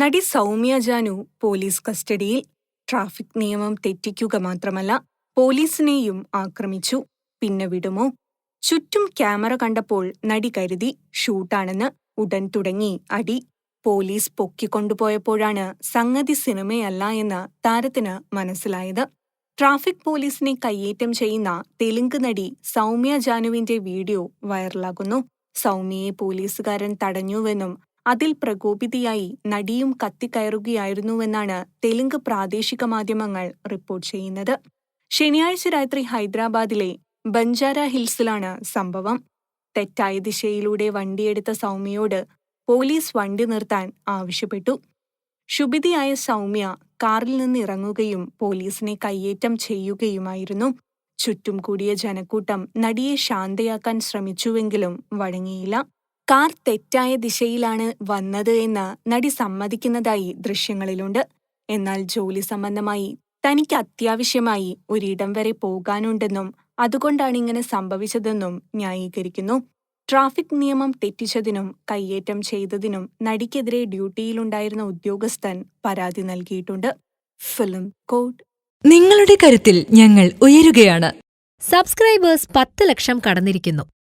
നടി സൗമ്യ ജാനു പോലീസ് കസ്റ്റഡിയിൽ ട്രാഫിക് നിയമം തെറ്റിക്കുക മാത്രമല്ല പോലീസിനെയും ആക്രമിച്ചു പിന്നെ വിടുമോ? ചുറ്റും ക്യാമറ കണ്ടപ്പോൾ നടി കരുതി ഷൂട്ടാണെന്ന് ഉടൻ തുടങ്ങി അടി. പോലീസ് പൊക്കിക്കൊണ്ടുപോയപ്പോഴാണ് സംഗതി സിനിമയല്ല എന്ന് താരത്തിന് മനസ്സിലായത്. ട്രാഫിക് പോലീസിനെ കയ്യേറ്റം ചെയ്യുന്ന തെലുങ്ക് നടി സൗമ്യ ജാനുവിന്റെ വീഡിയോ വൈറലാകുന്നു. സൗമ്യയെ പോലീസുകാരൻ തടഞ്ഞുവെന്നും അതിൽ പ്രകോപിതയായി നടിയും കത്തിക്കയറുകയായിരുന്നുവെന്നാണ് തെലുങ്ക് പ്രാദേശിക മാധ്യമങ്ങൾ റിപ്പോർട്ട് ചെയ്യുന്നത്. ശനിയാഴ്ച രാത്രി ഹൈദരാബാദിലെ ബഞ്ചാര ഹിൽസിലാണ് സംഭവം. തെറ്റായ ദിശയിലൂടെ വണ്ടിയെടുത്ത സൗമ്യയോട് പോലീസ് വണ്ടി നിർത്താൻ ആവശ്യപ്പെട്ടു. ശുഭിതിയായ സൗമ്യ കാറിൽ നിന്ന് ഇറങ്ങുകയും പോലീസിനെ കയ്യേറ്റം ചെയ്യുകയുമായിരുന്നു. ചുറ്റും കൂടിയ ജനക്കൂട്ടം നടിയെ ശാന്തയാക്കാൻ ശ്രമിച്ചുവെങ്കിലും വഴങ്ങിയില്ല. കാർ തെറ്റായ ദിശയിലാണ് വന്നത് എന്ന് നടി സമ്മതിക്കുന്നതായി ദൃശ്യങ്ങളിലുണ്ട്. എന്നാൽ ജോലി സംബന്ധമായി തനിക്ക് അത്യാവശ്യമായി ഒരിടം വരെ പോകാനുണ്ടെന്നും അതുകൊണ്ടാണ് ഇങ്ങനെ സംഭവിച്ചതെന്നും ന്യായീകരിക്കുന്നു. ട്രാഫിക് നിയമം തെറ്റിച്ചതിനും കയ്യേറ്റം ചെയ്തതിനും നടിക്കെതിരെ ഡ്യൂട്ടിയിലുണ്ടായിരുന്ന ഉദ്യോഗസ്ഥൻ പരാതി നൽകിയിട്ടുണ്ട്. Film code. നിങ്ങളുടെ കരുത്തിൽ ഞങ്ങൾ ഉയരുകയാണ്. സബ്സ്ക്രൈബേഴ്സ് പത്ത് ലക്ഷം കടന്നിരിക്കുന്നു.